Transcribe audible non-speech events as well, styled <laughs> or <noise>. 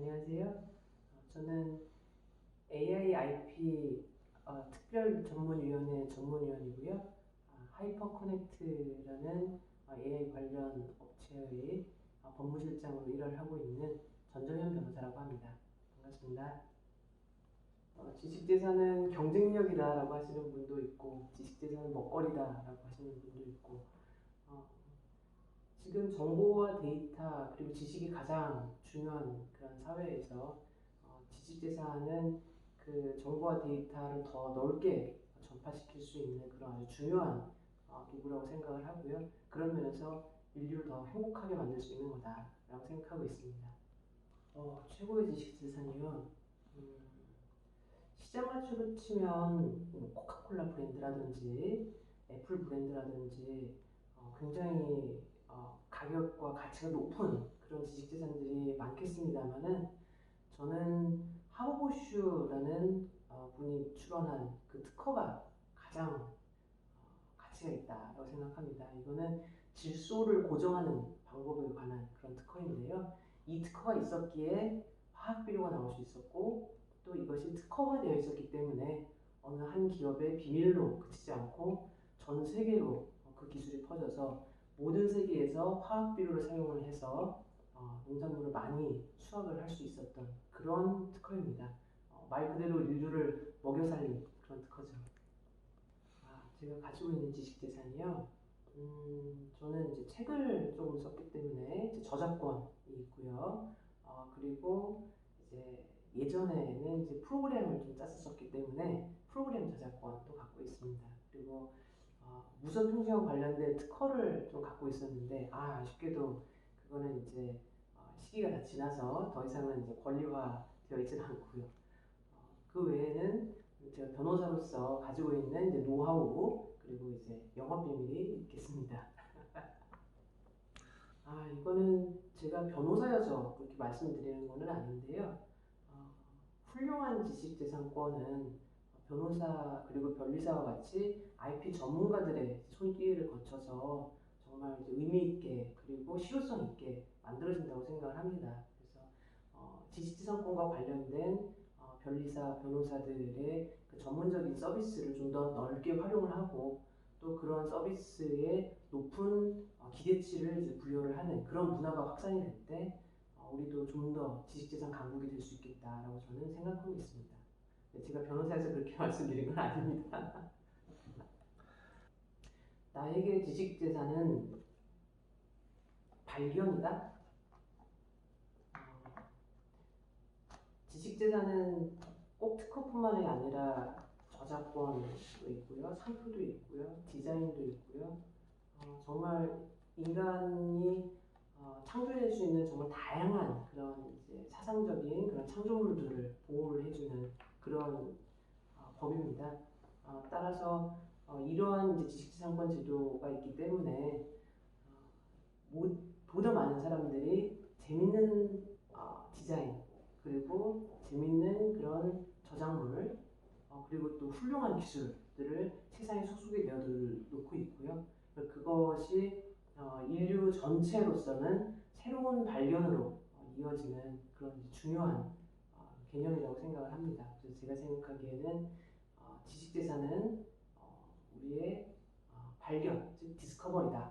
안녕하세요. 어, 저는 AIIP 어, 특별 전문위원회 전문위원이고요. 아, 하이퍼 커넥트라는 어, AI 관련 업체의 어, 법무실장으로 일을 하고 있는 전정현 변호사라고 합니다. 반갑습니다. 어, 지식재산은 경쟁력이다라고 하시는 분도 있고 지식재산은 먹거리다라고 하시는 분도 있고 어, 지금 정보와 데이터 그리고 지식이 가장 중요한 그런 사회에서 어, 지식재산은 그 정보와 데이터를 더 넓게 전파시킬 수 있는 그런 아주 중요한 어, 도구라고 생각을 하고요. 그런 면에서 인류를 더 행복하게 만들 수 있는 거다라고 생각하고 있습니다. 어, 최고의 지식재산이요. 음, 시장 가치로 치면 뭐 코카콜라 브랜드라든지 애플 브랜드라든지 어, 굉장히 어, 가격과 가치가 높은 그런 지식재산들이 많겠습니다만은 저는 하우보슈라는 어, 분이 출원한 그 특허가 가장 어, 가치가 있다고 생각합니다. 이거는 질소를 고정하는 방법에 관한 그런 특허인데요. 이 특허가 있었기에 화학 비료가 나올 수 있었고 또 이것이 특허화되어 있었기 때문에 어느 한 기업의 비밀로 그치지 않고 전 세계로 그 기술이 퍼져서 모든 세계에서 화학 비료를 사용을 해서 어, 농산물을 많이 수확을 할 수 있었던 그런 특허입니다. 어, 말 그대로 인류를 먹여 살린 그런 특허죠. 아, 제가 가지고 있는 지식 재산이요. 음, 저는 이제 책을 조금 썼기 때문에 저작권이 있고요. 어, 그리고 이제 예전에는 이제 프로그램을 좀 짰었기 때문에 프로그램 저작권도 갖고 있습니다. 그리고 어, 무선 통신과 관련된 특허를 좀 갖고 있었는데 아 아쉽게도 그거는 이제 어, 시기가 다 지나서 더 이상은 이제 권리화 되어 있지는 않고요. 어, 그 외에는 제가 변호사로서 가지고 있는 이제 노하우 그리고 이제 영업 비밀이 있겠습니다. <laughs> 아 이거는 제가 변호사여서 그렇게 말씀드리는 거는 아닌데요. 어, 훌륭한 지식재산권은 변호사 그리고 변리사와 같이 IP 전문가들의 손길을 거쳐서 정말 의미 있게 그리고 실효성 있게 만들어진다고 생각을 합니다. 그래서 어, 지식재산권과 관련된 어, 변리사 변호사들의 그 전문적인 서비스를 좀 더 넓게 활용을 하고 또 그런 서비스에 높은 어, 기대치를 부여를 하는 그런 문화가 확산이 될때 어, 우리도 좀 더 지식재산 강국이 될 수 있겠다라고 저는 생각하고 있습니다. 네, 제가 변호사에서 그렇게 <laughs> 말씀드린 건 아닙니다. 나에게 지식재산은 발견이다? 어, 지식재산은 꼭 특허뿐만이 아니라 저작권도 있고요, 상표도 있고요, 디자인도 있고요. 어, 정말 인간이 어, 창조해낼 수 있는 정말 다양한 그런 이제 사상적인 그런 창조물들을 보호를 해주는 그런 어, 법입니다. 어, 따라서 어, 이러한 지식재산권 제도가 있기 때문에 어, 보다 많은 사람들이 재밌는 어, 디자인 그리고 재밌는 그런 저작물 어, 그리고 또 훌륭한 기술들을 세상에 소속이 되어 놓고 있고요. 그것이 어, 인류 전체로서는 새로운 발견으로 어, 이어지는 그런 중요한 어, 개념이라고 생각을 합니다. 그래서 제가 생각하기에는 어, 지식재산은 어, 우리의 어, 발견, 즉 합니다.